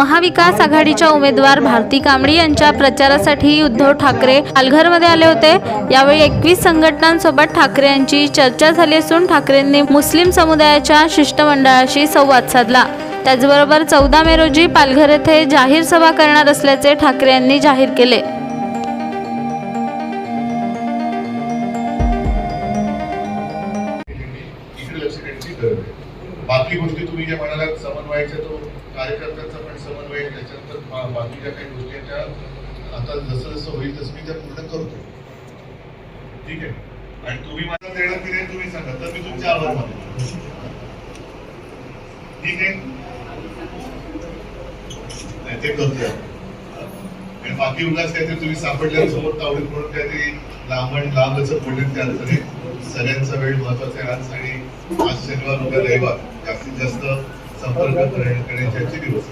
महाविकास आघाडीच्या उमेदवार भारती कांबळी यांच्या प्रचारासाठी उद्धव ठाकरे पालघरमध्ये आले होते. यावेळी एकवीस संघटनांसोबत ठाकरे यांची चर्चा झाली असून ठाकरेंनी मुस्लिम समुदायाच्या शिष्टमंडळाशी संवाद साधला. त्याचबरोबर चौदा मे रोजी पालघर येथे जाहीर सभा करणार असल्याचे ठाकरे यांनी जाहीर केले. बाकी गोष्टी तुम्ही ज्या म्हणाला समन्वयाच्या तो कार्यकर्त्यांचा पण समन्वय त्याच्यानंतर बाकी बाकीच्या काही गोष्टी त्या आता जसं जसं होईल तसं मी त्या पूर्ण करतो. ठीक आहे? आणि तुम्ही मला देणार की नाही तुम्ही सांगा. तर मी तुमच्या आभार मानतो ठीक आहे? नाही, ते करतोय आणि बाकी उगाच काहीतरी तुम्ही सापडल्या समोर तावडीत म्हणून काहीतरी लांब आणि लांब असं पडलं त्या अर्थाने. सगळ्यांचा वेळ महत्त्वाचा आहे. आज आणि आज शनिवार उद्या रविवार जास्तीत जास्त संपर्क करण्याचे दिवस